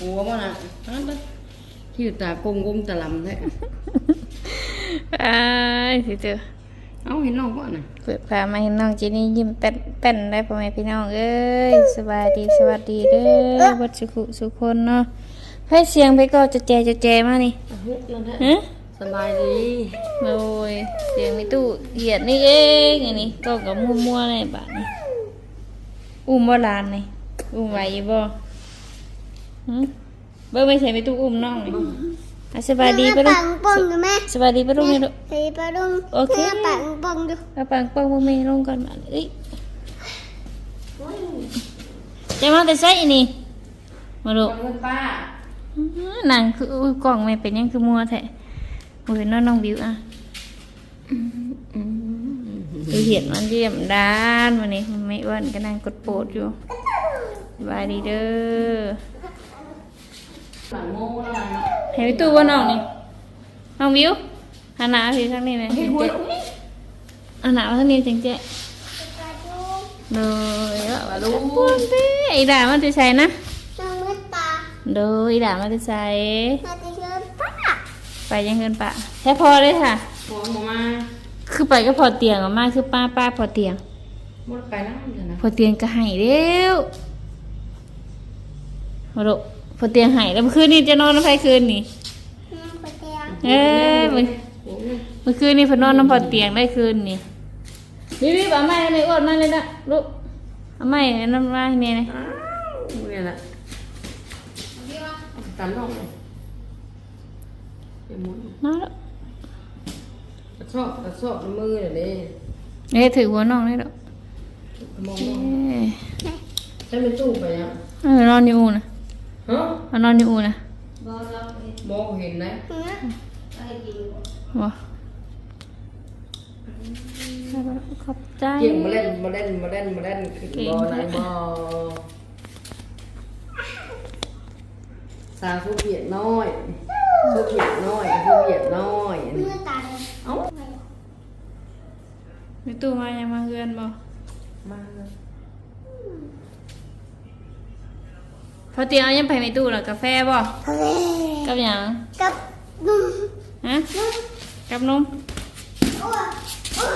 หัวมันอะนั่นเลยที่อยู่ตากลมกลมตะลำแท้อ้ายสิเจอเอ้าเห็นน้องป่ะน่ะเปิดพามาเห็นน้องเจนี่ยิ้มแป้นแป้นได้พ่อแม่พี่น้องเอ้ยสบายดีสวัสดีเด้อวัดสุขุสุขคนเนาะให้เสียงไปก็จะแจจะแจมานี่เฮ้ยนั่นแหละฮะสบายดีโอ้ยเสียงมีตู้เหยียดนี่เองอันนี้ก็กับมัวๆเลยบาดนี่อุ้มบ่หลานนี่อุ้มไหวอยู่บ่หึ เบิ่งไม่ใช่มีตู้อุ้มน้องนี่อะสบายดีปะลูกปังปองอยู่ไหมสบายดีปะลูกนี่ลูกใส่ปลาดุงโอเคแม่ปังปองอยู่เอาปังปังบ่แม่ลงก่อนมาเอ้ยจะมาแต่ใส่นี่มาลูกเงินป้าอื้อหนังคืออุ้ยกล่องแม่เป็นหยังคือมัวแท้บ่เห็นน้องน้องบิวอะคือเห็นมันเยี่ยมด้านวันนี้มันไม่อ้วนก็นั่งกดโปรดอยู่สบายดีเด้อ หลังโม่แล้วนะให้ไปตู้ว่าน้องนี่น้องบิวหันหน้าไปทางนี้ไหมเฮ้ยหัวหันหน้ามาทางนี้จังเจ๊ปลาดุงเลยว่าลูกปนเต้ไอ้ด่ามันจะใส่นะน้องมือตาโดยด่ามันจะใส่นาทีเกินป้าไปยังเงินปะแค่พอเลยค่ะหัวหมอมา คือไปก็พอเตียงออกมาคือป้าป้าพอเตียงหมดไปแล้วเดี๋ยวนะพอเตียงก็ให้เร็วมาดู พอเตียงให้แล้วเมื่อคืนนี้จะนอนน้ำไฟคืนนี่น้องปลาเตียงเอ้ยเมื่อหัวเงินเมื่อคืนนี้เพนนอนน้ำพอเตียงได้คืนนี่รีบๆเอาไม้ในอ้วนมาเลยนะลูกเอาไม้น้ำลายเมย์เลยอ้าวเนี่ยแหละตามน้องเลยเดี๋ยวหมุนมาแล้วกระชอบกระชอบมือเดี๋ยวนี้เอ้ยถือหัวน้องได้แล้วมองเอ้มองยใช้เป็นตู้ไปยังเออนอนอยู่อูนะ ฮะเอานอนอยู่อูนะมองเห็นนะเนี่ยบ่ขอบใจเกี่ยงมาเล่นมาเล่นมาเล่นมาเล่นคือบอลไหนบอสาวผู้เบียดน้อยผู้เบียดน้อยผู้เบียดน้อยมือตาเลยเอ้ามีตู้มายังมาเฮือนบ่มา พอเตียงเอายังไปในตู้หรอกาแฟบ่ทะเลกับหยังกับนุ่มฮะกับนมโอ้ย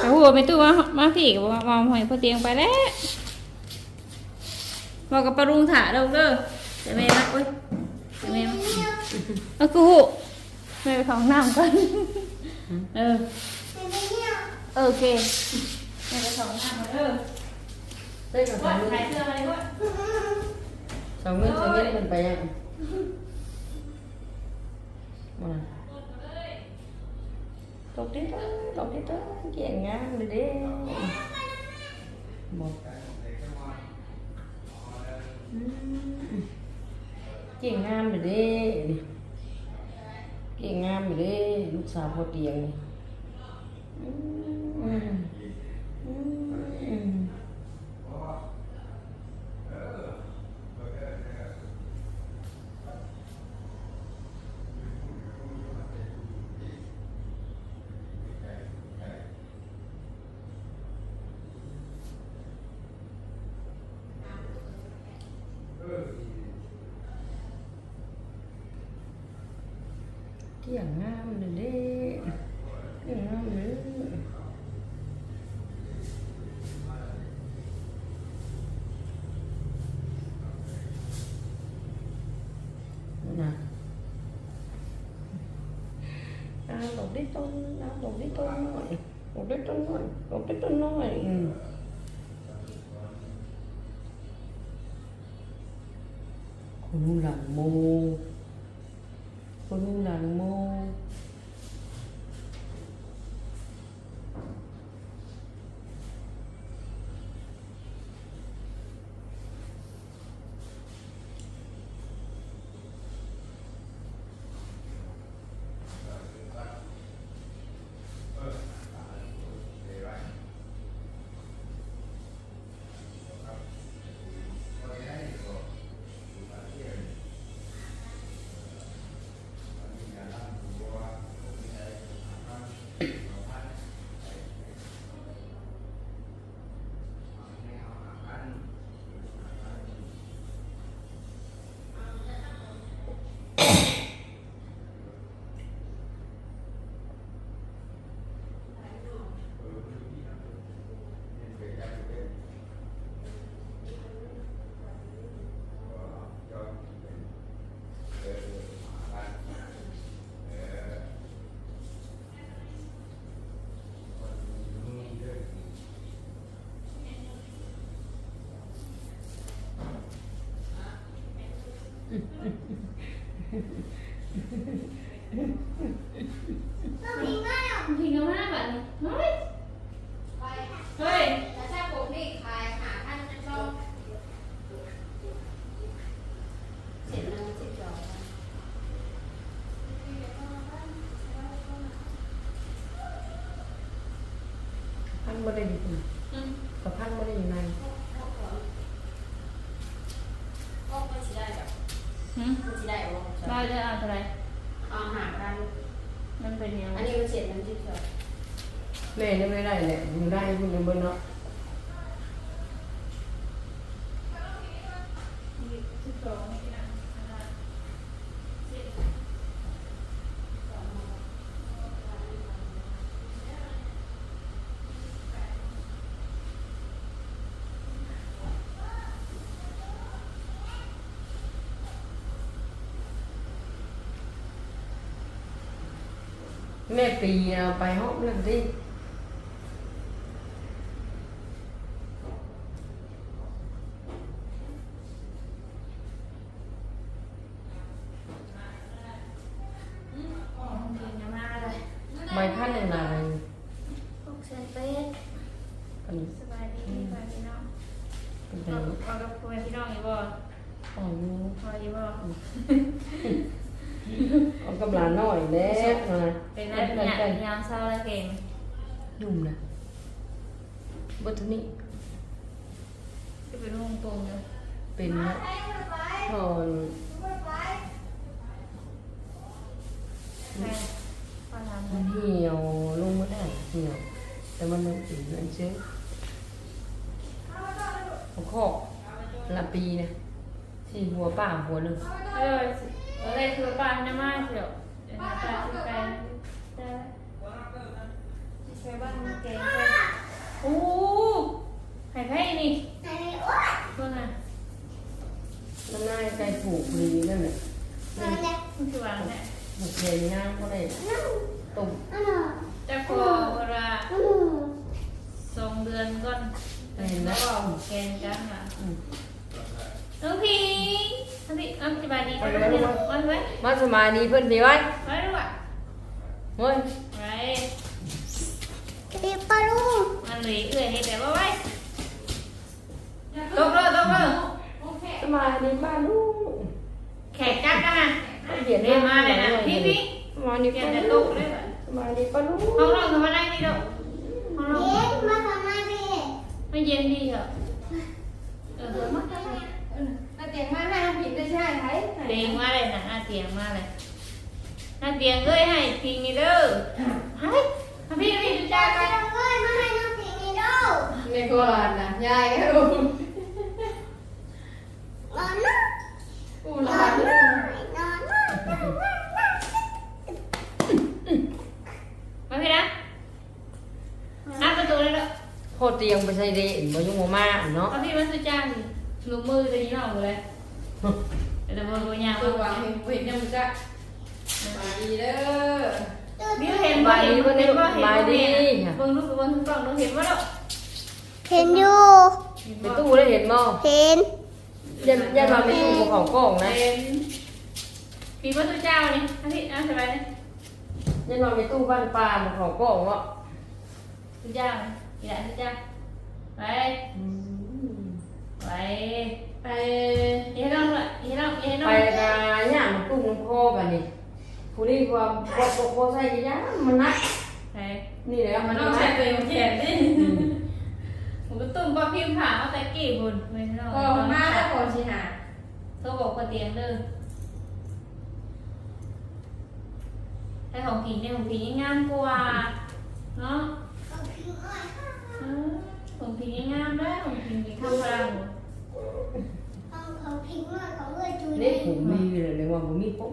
แต่หัวไปตู้มามาพี่ก็บอกมองหอยพอเตียงไปแล้วบอกกับปลารุงถาเราเด้อแต่แม่นะโอ้ยแต่แม่มาเอากูหูแม่ไปเข้าห้องน้ำก่อนเออโอเคแม่ไปเข้าห้องน้ำก่อนเด้อได้กับสก่อองนเงิใส่นเสื้อมาเลยก่อน สองเงินสองเงินมันไปยังมาตกที่ต้นตกที่ต้นเกี่ยงงานเลยเด้บอกเกี่ยงงามเลยเด้เกี่ยงงามเลยเด้ลูกสาวพอเตียงนี่อืมอืมอืม เกี่ยงงามเลยเด้เกี่ยงงามเลยนะ เอาดอกได้ต้นเอาดอกได้ Thank you. อยู่ได้คุณยังเบิ้ลเนาะ สิบสอง แม่ปีเอาไปห้องนั่นดิ พิงกันมากเลย ใบพันหนึ่งนาย หกแสนเป็ด กัน สบายดีสบายดีเนาะ เป็นไป เอาเอากับพ่อแม่พี่น้องอยู่บ่ อ๋อ พออยู่บ่ เอากำลังน้อยแล้วนะ เป็นอะไรเนี่ย กัน ยามเศร้าแล้วเก่ง ยุ่มนะบัตนี้ จะเป็นวงตรงเลย เป็นนะพอน แม่พอทำ มันเหี่ยวลงมาได้ เหี่ยวแต่มันยังอีกนั่นเชื่อหัวข้อละปีนะสี่หัวป่าหัวหนึ่งเอออะไรคือปานจะมาเสียวเดี๋ยวนะตาคือไปแต่ไปบ้านเก่งไปโอ้ไข่ไผ่นี่ไหนไม่อ้วนเพื่อนน่ะน้ำหน้าไก่ผูกดีนั่นแหละนอนเลยมันคือวางแหละหมกเย็นย่างก็ได้น้องต้ม น้องจะพอเวลาน้องสองเดือนก่อนเห็นไหมแล้วก็แกงกันอะอืมน้องพีน้องพีน้องสบายดีไปเรียนวันไว้มาสมาดีเพื่อนดีไว้ไว้ด้วยเฮ้ยไว้เรียบปลาลูกมันเหลือเอื่อยให้แต่ว่าไว้ตกเลยตกเลยสมาดีบ้านลูกแขกจักกันนะเขียนเรียนมาเลยนะพี่พี่สมาดีเรียป้านแต่ลูตกกเลยส มาดีป้าลูกห้องนอนคือมาได้นี่ดอกห้องนอนเด็กมาทำไมพี่ไม่เย็นดีเหรอเออเดี๋ยวมาถ้าเตียงมาให้ผิดได้ใช่ไหมเตียงมาเลยนะหน้าเตียงมาเลยหน้าเตียงเอ้ยให้พิงนี่เด้อเฮ้ยพี่พี่ดูจ้าไปกันน้องเอ้ยมาให้น้องพิงนี่ดูในกวนนะยายก็รู้ นอนนะ กู น ร้ อ อน น นะนอนนะนอนนะ มาพี่นะอะประตูเลยเด้อ โคตรเตียงไปใส่เดนบ่ยุ่งบ่มาเนาะ เอาพี่มาดูจ้าสิลูกมือจะยิ้มออกเลยแต่มือกูยาวตัววางเห็นเห็นยังจะมาดีเด้อบิวเห็นบ่เห็นบ่เห็นบ่เห็นบ่เห็นเบิ่งลูกเบิ่งกล้องต้องเห็นบ่ดอกเห็นอยู่ไปตู้ได้เห็นบ่เห็นยันยันมาไปตู้ของกล้องนะเห็นพี่มาดูจ้านี่อันนี้อะสบายนี่ยันมาไปตู้บ้านปลาของกล้องเนาะดูจ้านี่แหละดูจ้าไปอืมไปไปเฮ็ดน้อง ละเฮ็ดน้องเฮ็ดน้อไปงกะย่างมันตุ้มมันคอกันนี่ผู้นี้ความบ่บ่บ่ใส่กะย่างมันนักไปนี่แหละมัมันนต้องนัใช้กตัวเอ อยค่ะเออของกิงงามแล้วของกินมีข้าวพลังเอาเขาพิงอ้อยเขาเอ้ยจุยเล็กผมมีเลยเลยว่าบ่มีปุ๊บ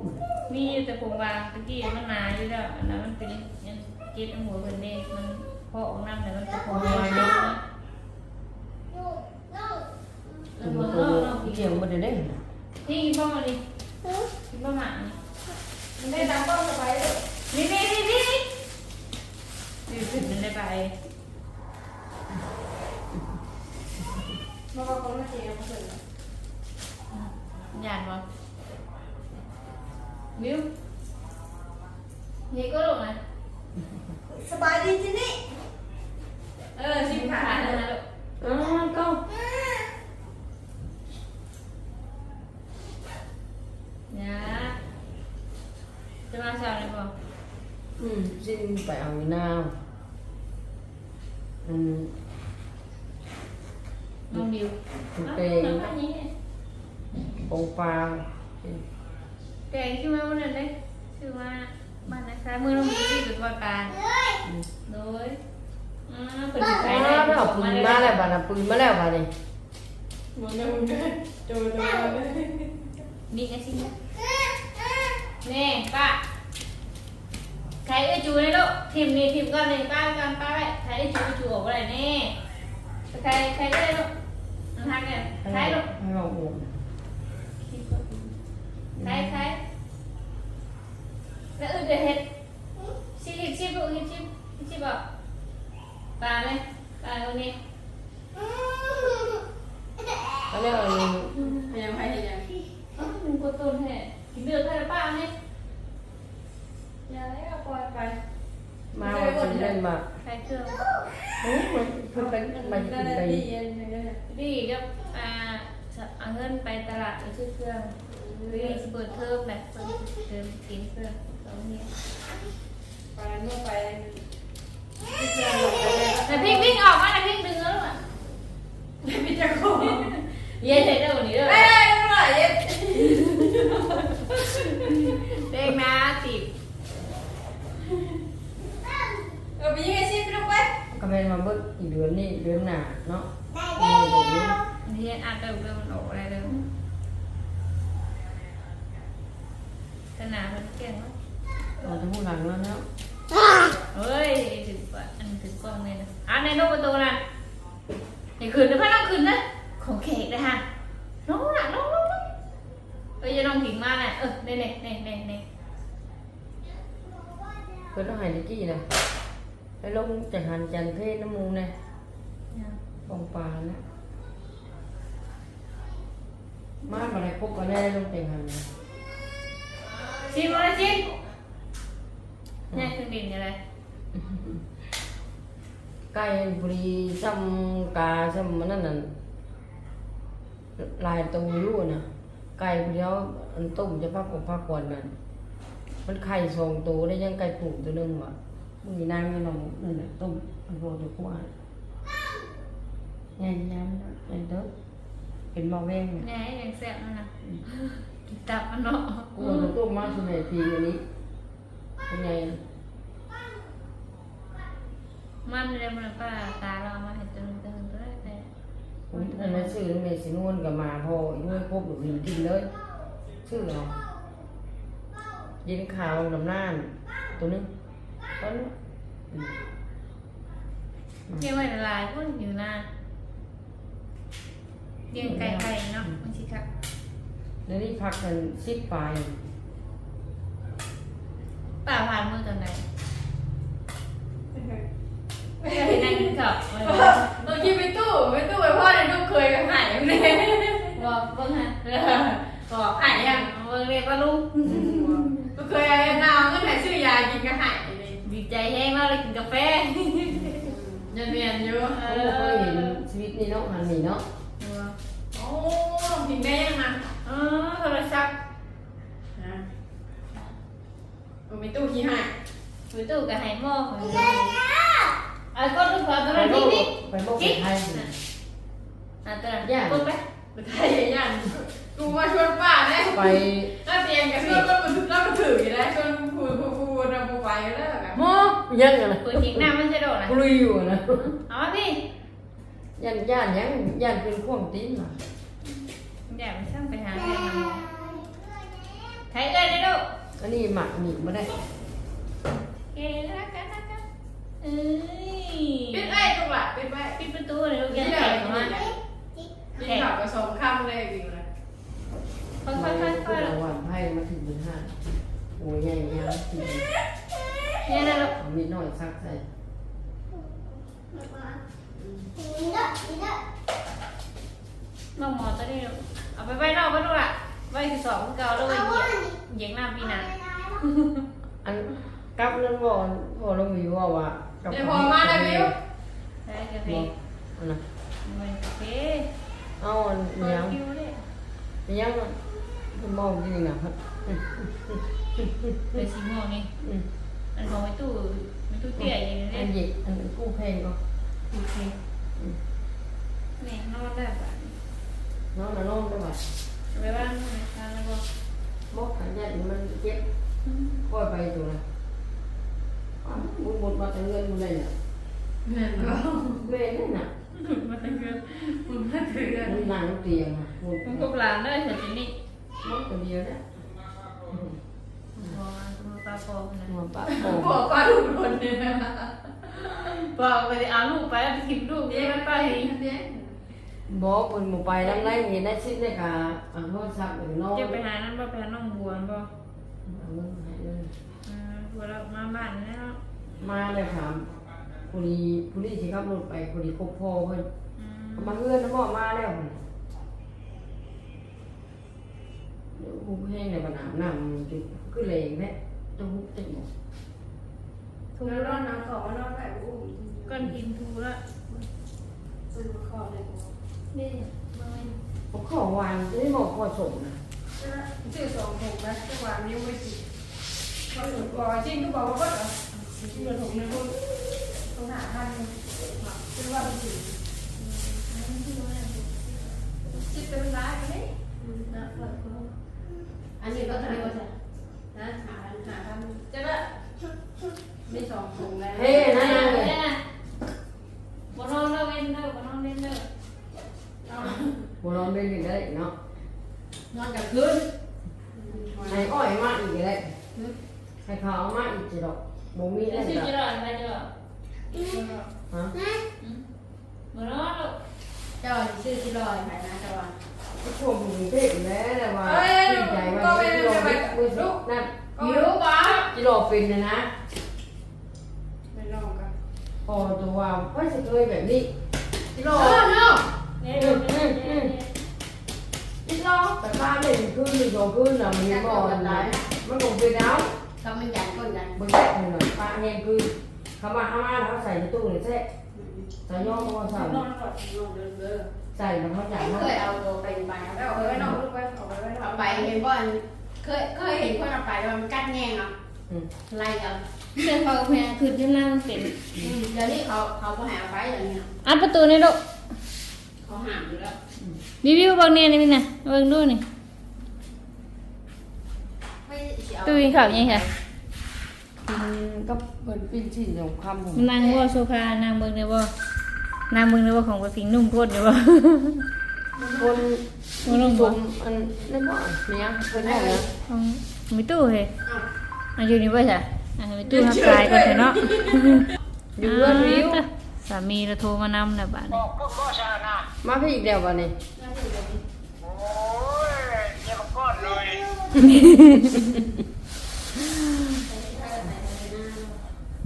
มีแต่ผมวางตะกี้มันหนาอยู่แล้วอันนั้นมันเป็นยังเก็บในหัวเพิ่นเด้มันพอออกน้ำแต่มันจะพอลอยเนาะลูกลูกแล้ตัววเบิ่งตัวเนาะเนาะเกี่ยวบ่ได้นี่กินบ้างมาดิกินบ้างหมานี่มันได้ตามต้องไปเลยนี่นี่นี่นี่นี่ขึ้นมันได้ไป มาบอกคนมาเจียวเสร็จหยาดบ่นวิวเฮ้ยก็ลงนะสบายดีจินี่เออชิมขาเลยนะลูกอ้าวเก้าเนี่ยจะมาสาวเลยบอกอืมสิ้นไปเอาอีนาวอืม น้องดิว คุณ อ้าว เปง น้องอันนี้ ปงปลา แกง ชื่อว่าวันนั้นเลยชื่อว่าบ้านนะคะมือน้องดิวที่สุดว่าการโดยอ่าเปิดอ๋ไฟอได้ไม่เอาปืนมาแล้วบ้านะปืนมาแล้วบ้านี่นี่ไงสิเนี่ยแน่ป้าใครเอ้ยจูเลยลูกทีมนี่ทีมก้อนนี่ป้ากันป้าไว้ใครเอ้ยจูจูออกอะไรแน่ใครใครก็ได้ลูกมันทักเนี่ยใครลูก ให้เราโอน ใครใครแล้วอื่นจะเห็ดชิบชิบลูกชิบชิบชิบบอกตาไหมตาตรงนี้ เขาเรียกอะไร พยายามให้ยัง อ๋อมึงกดต้นแห่กินเดือดให้ป้าไหมอย่าแล้วปล่อยไป มาวันสิเล่นมา ใครเครื่อง โอ้ยมันเพิ่งเป็นมันกินไป ดีก็อ่าเอาเงินไปตลาดไปซื้อเครื่องเรียนสเปิดเทอมแบบเปิดเติมกินเครื่องสองเนี่ย ไปเมื่อไป แต่พิงวิ่งออกมาแต่พิงดึงแล้วอะ พี่จะโกง เย็นเลยเด้อวันนี้เด้อ เอ้ยเมื่อไหร่เย็น เด็กนะติด เออไปยังไงสิไปลูกไป ก็เป็นมาเบิกอีเดือนนี่เดือนหน้าเนาะ ได้ นี่เดือนนี้ เรียนอ่านเติมเติมมันออกอะไรเด้อขนาดมันเก่งเนาะ เราจะพูดหลังแล้วเนาะ เฮ้ยถึงป่ะอันถึงกล้องเลยนะอะในโน้ตประตูน่ะอย่าคืนนะพ่อน้องคืนนะของเค้กเลยฮะน้องน่ะน้องน้องน้องเอ้ยจะน้องถิงมาน่ะเออเน่เน่เน่เน่เน่ เพิ่นต้องให้ดิกี้นะให้ลง จากหันจันทร์เพศน้ำมูกนะปองปลานะ มาอะไรพบกันแน่ลงจากหันนะชิมอะไรชิมเนี่ยเครื่องบินอะไรไก่บุรีซ้ำกาซ้ำมันนั่นน่ะลายตรงอยู่นะไก่ผู้เดียวอันต้มจะพักกับพักก่อนนั่นมันไข่สองตัวได้ยังไก่ปุ่มตัวหนึงว่ะ มึงนี่นางไม่ลองนั่นแหละต้มมันโรยตัวกว่าใหญ่ๆนะใหญ่เด้อเป็นหม้อแว่งน่ะเนี่ยยังแซ่บนั่นนะกินตับมันเนาะกูเอาตัวต้มมาสมัยปีอันนี้เป็นไงมันเลยมันป้าตาเรามาเห็นตัวนึงตัวนึงตัวแรกแต่อุ๊ยอันนั้นชื่อเมสินวนกับมาพออีกด้วยพบหรือหินกินเลย ชื่อเรายินข่าวลำน่านตัวนึง ต้นอืมเกี่ยวไว้ละลายพวกอยู่หน้าเลี้ยงไก่ไก่เนาะมันสิครับแล้วนี่พักกันสิบปลายป้าผ่านมือตอนไหนก็เห็นนั่งกินข้าวอะไรวะเราคิดไปตู้ไปตู้ไปพ่อเนี่ยลูกเคยกับหายเลยบอกเบิ่งฮะบอกหายยังเบิ่งเรียกว่าลุงลูกเคยเอานาวก็ไหนซื้อยากินก็หายเลยดี ใจแห้งมากเลยกินกาแฟยันเรียนอยู่เขาบ่เคยเห็นชีวิตนี่เนาะหันนี่เนาะโอ้ลงพิงได้ยังนะเออโทรศัพท์นะมีตู้ขี้หายมือตู้กับไฮโม่ของเราเอาก้นลูกขอตัวไปนั้นโลที่กนี่ไปโลกจิ๊กไทยอะตัวนั้นก้นไปไปไทยยันกูมาชวนป้าเนี่ยไปแล้วเตียงกับชวนก็มาแล้วมาถืออยู่แล้วชวนพูดพูดพูดเราไปแล้วกันหมอ ยังไงนะปืนยิงหน้ามันจะโดดนะกลุยอยู่นะเอามาพี่ยันย่านยังย่านเป็นข่วงตีนมาอยากไปช่างไปหาใครทำใครเอ้ยได้ลูกอันนี้หมักหนีมาได้เกล้ากันนะกันเอ้ยปิดไอ้ตรงหลังปิดไว้ปิดประตูเลยลูกยัยังงไงแข็งของมามันยิงขับกระสองคำเลยวิวนะค่อยไม่ๆค่อยพูดระหว่างไพ่มาถึงเป็นห้าโอ้ยใหญ่ยาวทีๆเนี่ยนะลูกเอามีดน้อยซักใส่นี่ละนี่ละน้องหมอตัวนี้ลูกเอาไปไว้นอกไปลูกล่ะอไว้คือสองคือเก่าแล้วเหยียบเหยียงน้ำปีหน้าอันกลับนั้นบ่พอเรามีว่าว่ากับเดี๋ยวพอมาได้วิวได้กาแฟบ่อันน่ะมันกาแฟเอาอันเปิดยังคิวเลยยังมันมองจริงนะครับเลยสีม่วงนี่อื มอันของไม่ตู้ไม่ตู้เตี้ยอย่างนี้อันเนี่ยหยิกอันกู้เพลงก็โอเคนี่นอนได้ปะน้องน่ะน้องได้ป่ะไปบ้านทานแล้วก็บอกอันนี้มันเจ็บค่อยไปตัวนะอ้าวมุดมุดมาถึงเงินมันได้น่ะแม่นบ่เว้ยนั่นน่ะมาตั้งเกินมันมาเถื่อนมันนั่งเตียงอะมุดมันกบหลานได้เห็นจีนี่มุดตัว เดียวเนี่ยพอมาปลาปอนะหัวปะโป่บอกว่าทุกคนเนี่ยบอกไปเอาลูกไปเอาไปกินลูกเดี๋เดี๋ยยววมัมันนไปไปเดี๋ยวบอกคนหมู่ไปน้ำไรเห็นได้ชิ้นได้กะอันโทษศัพท์หรือน้องจะไปหานั่นบ่ไปหาน้องบัวบ่เอาเงินให้เลยอืมบัวเรามาบ้านแล้วมาเลยครับผู้ดีผู้ดีที่ขับรถไปผู้ดีคบพ่อเพิ่นอืมเอามาเฮือนแล้วบอกมาแล้วเพิ่นเดี๋ยวผู้แห้งในปัญหานำจุดคือแรงแท้จะ หุบจะหมดทูแล้วนแล้อวนน้ำขอว่านอนแบบอุ้มก้อนหินทูแล้วซื้อมาขอเลยนี่มาไว้ผมขอวานจะได้บอกขอสมนะซื้อสองถุงนะจังหวะนี้ไม่สิเขาถึงบอกจริงก็บอกว่าก็เหรอซื้อถุงนึงต้องหาพันซื้อว่าเป็นสิสิบเป็นร้ายไปเลยนะ อันนี้ก็ทำไมก็จะ นะหาพันหาพันจะละมีสองถุงแล้วเฮ้นั่นนั่นเลยนี่นะบ่นอนเด้อเว้นเด้อบ่นอนเว้นเด้อบัวลองเป็นอย่างไรเนาะนอนกับคืนไอ้อ้อยมาอีกเลยไอ้ขาวมาอีกจีดอกบ่มีแล้แล้ววสิจ้ะจะรอดไปจ้ะฮะบ่นอนลูกเจ้าชื่อที่ลอยหายนะเจ้าวันก็ ชมกรุงเทพแล้วแต่ว่าดีใจว่าที่เป็นไปมือสุลูกกนั่นหิวปะจีโร่เป็นนะนะไม่ลองกันพอตัวว่าไม่ใช่เคยแบบนี้จีโร่โอ้โน่เนี่ยเดี๋ยเดี๋ยเดี๋ยจีโร่แต่ข้าเล่นขึ้นหรือโตขึ้นนะมันยังบ่อนไหนมันคงเป็นเอาทำมันใหญ่คนกันบนแรกหน่อยปลาแห้งคือเขามาเขามาเขาใส่ตู้เลยแท้ ใส่ย่อมก็ใส่นอนก่อนนอนเดินเดินใส่แล้วเขาใหญ่มากเคยเอาตัวเป็นไปแล้วเอาไว้นอนลูกไว้เอาไว้ไว้นอเอานไปเห็นว่าเคยเคยเห็นคนเอาไปแล้วมันกัดแง่งเนาะอืมไล่กันเดี๋ยวเขาแพงคือที่นั่งเป็นเดี๋ยวนี้เขาเขาก็หาไปอย่างเงี้ยอัดประตูนี่ลูกเขาห้ามอยู่แล้วรีวิวเบางเนี่ยนี่นะเบิ่งดูนี่ไม่เสียตู้กินข้าวยังไงค่ะ กินก็เปิดปิ้นชิ้นของคำผมนางว่าโซฟานางเบิ่งได้บ่นางเบิ่งได้บ่ของกระพิงนุ่มโพดได้บ่คนบ่นุ่มชบ่มอันนั่นว่าเนี่ยเพิ่นได้นะของมีตู้เฮ้อันอยู่นี่บ่จ้ะอันมีตู้ทักทายก่อนเถอะเนาะอยู่เรือนวิวอ่าสามีเราโทรมานำน่ะบัดนี้มาพี่อีกแล้ววันนี้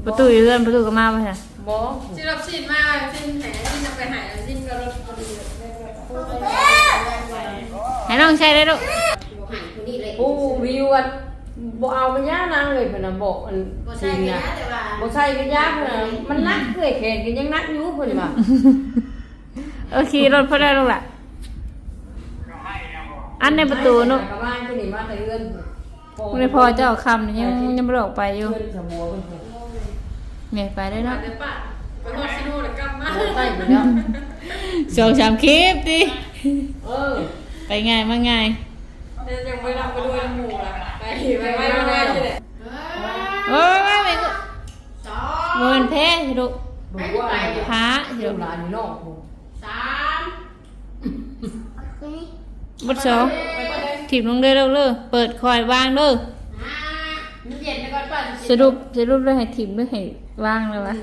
ประตูอยู่เรือนประตูก็มาบ่จ้ะบอชิ้นรับชิ้นมาชิ้นแหนชิ้นนำไปหายชิ้นก็รถพอดีให้น้องใช้ได้ลูกหันคนนี้เลยผู้วิวอันบ่เอาไปย่านางเลยเพิ่นน่ะบอกอันบ่จริใช่งกันนะนะแต่ว่าบ่ใช่ก็ยากเพิ่นน่ะมันนักเคยแขนกันยังนักอยู่เพิ่นว่าโอเครถพอได้ลูกล่ะอันในประตูเนาะกลับบ้านที่นี่มาแต่เรือนไม่ได้พอเจ้าคำนี่ยังยังไม่ได้ออกไปอยู่ เพิ่นสมัวเพิ่นเพิ่นเนี่ยไปได้เนาะเดี๋ยวป้าไปนอนซิโน่เลยกลับมาโอ้ใต้ไปแล้วสองสามคลิปดิเออไปง่ายมาง่ายเดี๋ยวยังไม่รับไปด้วยหมู่ละไปไปไปไม่ได้ใช่ไหมโอ้ยไม่ไม่ก็สองโมนแพ้สิลูกดูว่าพระสิเดี๋ยลูวกหลานอยู่นอกผมสามบทสองถีบลงเด้อเด้อเด้อเปิดคอยวางเด้อห้ามันเย็นไปก่อนป้า สรุปสรุปเด้อให้ถีบเด้อให้วางเลยวะ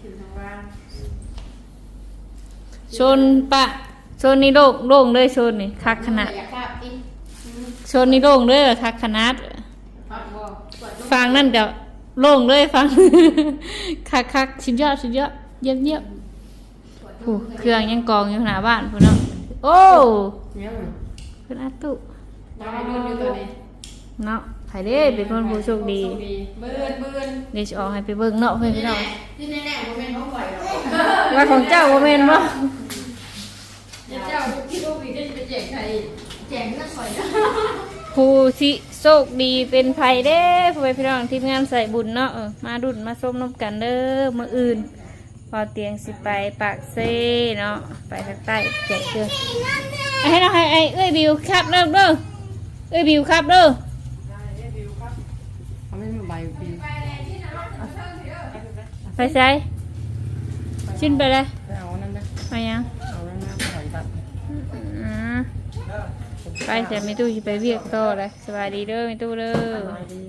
ถึงทางบ้านโซนปะโซนนี้โล่งโล่งเลยโซนนี่คักขนาดอยากคาบอีกโซนนี้โล่งเลยคักขนาดพักบ่ปวดฟังนั่นเดี๋ยวโล่งเลยฟังคักคักชิ้นยอดชิ้นยอดเยี่ยมเยี่ยมผู้เครื่องยังกองอยู่หน้าบ้านผู้เนาะเโอ้เนี่ยมันเพิ่นอาตุ เราให้รุ่นอยู่ตัวนี้เนาะไผเด้เป็นคนผู้โชคดีเบิ่นเบิ่นเดี๋ยวสิออกให้ไปเบิ่งเนาะเพิ่นพี่น้องที่แน่ๆบ่แม่นของข่อยหรอกว่าของเจ้าบ่แม่นบ่เดี๋ยวเจ้าที่ลูกอีกก็จะไปแจกใครแจกเงินข่อยนะผู้ที่โชคดีเป็นไผเด้ผู้เป็นพี่น้องทีมงานใส่บุญเนาะเออมาดุนมาส้มน้ำกันเด้อมื้ออื่นพอเตียงสิไปปากเซ่เนาะไปทางใต้แจกเชือให้เราให้ไอ้เอ้ยบิวครับเริ่มเด้อ เอ้ยบิวครับเด้อเขาไม่มีใบปีไปใช้ชิ้นไปเลยไปเอานั่นนะไปยังเอานั่นนะถอยตัดอืมไปแต่ไม่ตู้จะไปเวียกต่อเลยสบายดีเด้อไม่ตู้เด้อสบายดี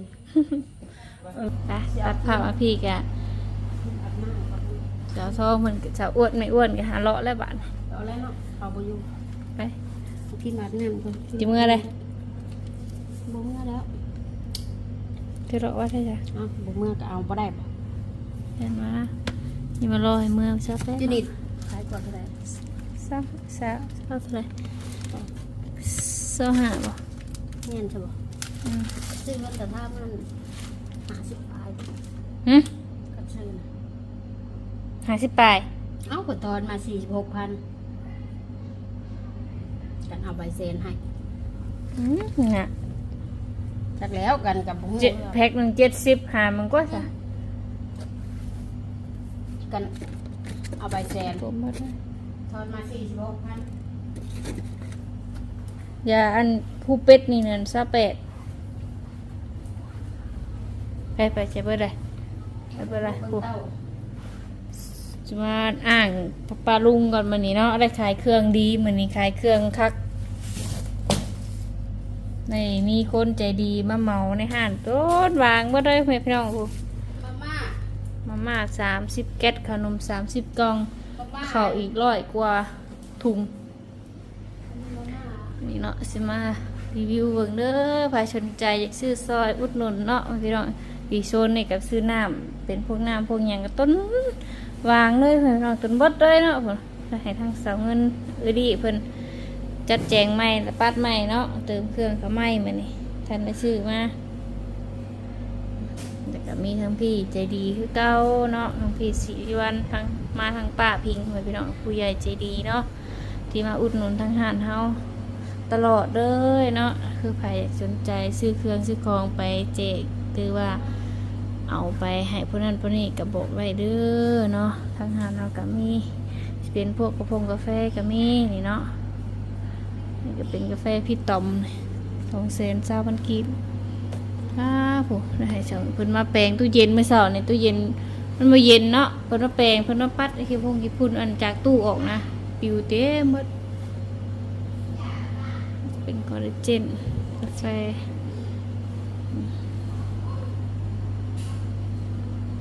เออไปตัดภาพมาพี่กะสาวท้องมันก็สาวอ้วนไม่อ้วนก็หาเลาะแล้วบ้านเอาแล้วเนาะเอาบ่อยู่ไปที่มาดน้ำก่อนจิมือเลย บ่เมื่อแล้วจะเลาะว่าใช่จ้ะอ้าวบ่เมื่อก็เอาบ่ได้บ่เห็นมาอย่ามารอให้เมื่อซับแล้วจินิดขายก่อนก็ได้ซับซับซับเท่าไหร่เสื้อหาบ่แม่นใช่บ่อืมซื้อมาแต่ถ้ามัน50บาทหึก็ซื้อนะหาสิบปลายเอาก็ตอนมา46,000กันเอาใบเซนให้อืมน่ะ จักแล้วกันกับบ่ฮู้เจ็ดแพ็คหนึ่งเจ็ดสิบหามันก็จ้ะกันเอาใบแซนผมหมดเลยทอนมา46,000ยาอันผู้เป็ดนี่นั่นซาเป็ดไปไปใช้เบอร์ใดใช้เบอร์ใดผู้เต้าจะมาอ่างปลาลุงก่อนมันนี้เนาะได้ขายเครื่องดีมันนี้ขายเครื่องคัก นี่มีคนใจดีมาเมาในห้านต้นวางบ่ได้เพื่อนพี่น้องผู้มาม่ามาม่าสามสิบแก๊สขนมสามสิบกล่องมาม่าข้าวอีกร้อยกว่าถุงมาม่านี่เนาะสิมารีวิวเบิ่งเด้อใครสนใจอยากซื้อซอยอุดหนุนเนาะพี่น้องปีโซนนี่กับซื้อน้ำเป็นพวกน้ำพวกหยังก็ต้นวางเลยพี่น้องต้นบดเลยเนาะเพิ่นแล้วให้ทางเสาเงินเออดีเพิ่น จัดแจงใหม่และปัดใหม่เนาะเติมเครื่องก็ใหม่มานี่ท่านได้ซื้อมาแต่ก็มีทั้งพี่ใจดีคือเก้าเนาะทั้งพี่สีวันทั้งมาทั้งป้าพิงพี่น้องผู้ใหญ่ใจดีเนาะที่มาอุดหนุนทั้งหานเฮาตลอดเลยเนาะคือใครอยากสนใจซื้อเครื่องซื้อของไปเจกหรือว่าเอาไปให้ผู้นั้นผู้นี้กระบอกไว้เด้อเนาะทางหารเราก็มีเป็นพวกกระพงกาแฟก็มีนี่เนาะ นี่ก็เป็นกาแฟพี่ตอมสองเซนเศร้าพันกีบอ้าผู้ได้ให้เสาเพิ่นมาแปลงตู้เย็นเมื่อเสาร์ในตู้เย็นมันมาเย็นเนาะเพิ่นมาแปลงเพิ่นมาปัดไอ้ขี้พงขี้พุ่นอันจากตู้ออกนะปิวเต็มหมดเป็นคอลลาเจนกาแฟ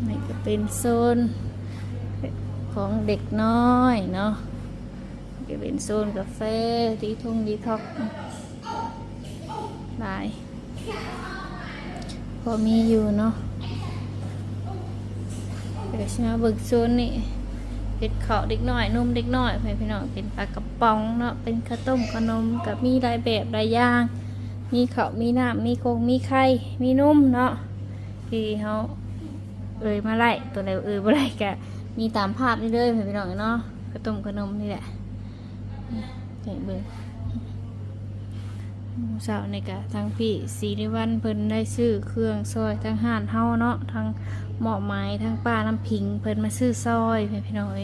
นี่ก็เป็นโซนของเด็กน้อยเนาะ ก็เป็นโซนกาแฟดีทุ่งดีท็อกหลาย พอมีอยู่เนาะเดี๋ยวฉันมาเบิกโซนนี่เป็นข้าวเด็กน้อยนุ่มเด็กน้อยไปพี่น้องเป็นปลากระป๋องเนาะเป็นข้าวต้มขนมกับมีหลายแบบหลายอย่าง มีข้าวมีน้ำมีโคงมีไข่มีนุ่มเนาะที่เขาเอ่ยมาไล่ตัวไหนเอ่ยมาไล่กะมีตามภาพนี่เลยพี่น้องเนาะข้าวต้มขนมนี่แหละ เห็นเบิ่งเสาร์ในกะทางพี่สีนิวันเพิ่นได้ซื้อเครื่องซอยทางห้านเฮาเนาะทางหมอไม้ทั้งป้าน้ำพิงเพิ่นมาซื้อซอยเพื่อนพี่น้อย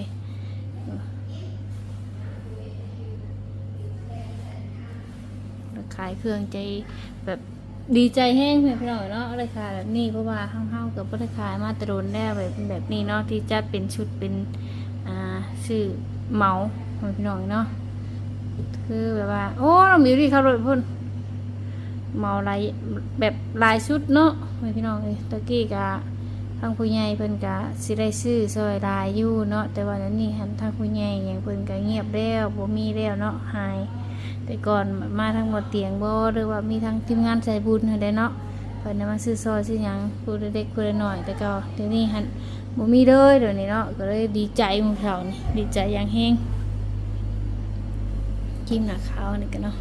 ขายเครื่องใจแบบดีใจแห้งเพื่อนพี่น้องเนาะราคาแบบนี้เพราะว่าห้างเฮากับราคายมาตรโดนแล้แบบแบบนี้เนาะที่จัดเป็นชุดเป็นอ่าซื้อเมาเพื่อนพี่น้องเนาะ คือแบบว่า โอ้เรามีดีครับรถพุ่นเมาลายแบบลายชุดเนาะพี่น้องเอ้ยตะกี้กะทางผู้ใหญ่เพิ่นก็สิได้ซื้อซอยลายอยู่เนาะแต่ว่าเดี๋ยนี้หันทางผู้ใหญ่ยังเพิ่นก็เงียบแล้วบ่มีแล้วเนาะหาย แต่ก่อนมาทางหมดเตียงบ่หรือว่ามีทางทีมงานใจบุญได้เนาะเพิ่นน่ะมาซื้อซอยซื้อหยังผู้เด็กๆผู้น้อยแต่ก็เดี๋ยวนี้หันบ่มีเลยเดี๋ยวนี้เนาะก็เลยดีใจมู่เขานี่ดีใจอย่างแฮง ครีมหนาขาวนี่กันเนาะ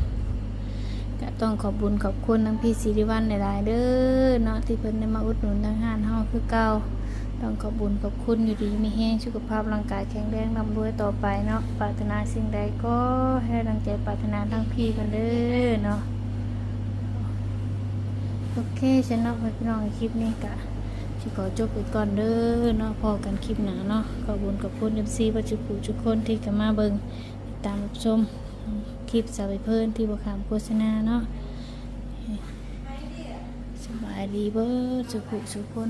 ก็ต้องขอบบุญขอบคุณทั้งพี่สิริวัลหลายๆเด้อเนาะที่เพิ่นได้มาอุดหนุนทางห้านเฮาคือเก่าต้องขอบบุญขอบคุณอยู่ดีมีแห้งสุขภาพร่างกายแข็งแรงร่ำรวยต่อไปเนาะปรารถนาสิ่งใดก็ให้ดังใจปรารถนาทั้งพี่กันเด้อเนาะโอเคฉันเนาะพี่น้องคลิปนี้กะสิขอจบไปก่อนเด้อเนาะพอกันคลิปหนาเนาะขอบคุณขอบคุณเอฟซีปัจจุบันทุกคนที่เข้ามาเบิงติดตามรับชม ลิปสาวไปเพิ่นที่บคามโฆษณาเนาะสบายดีเบิดสุขุสุขคน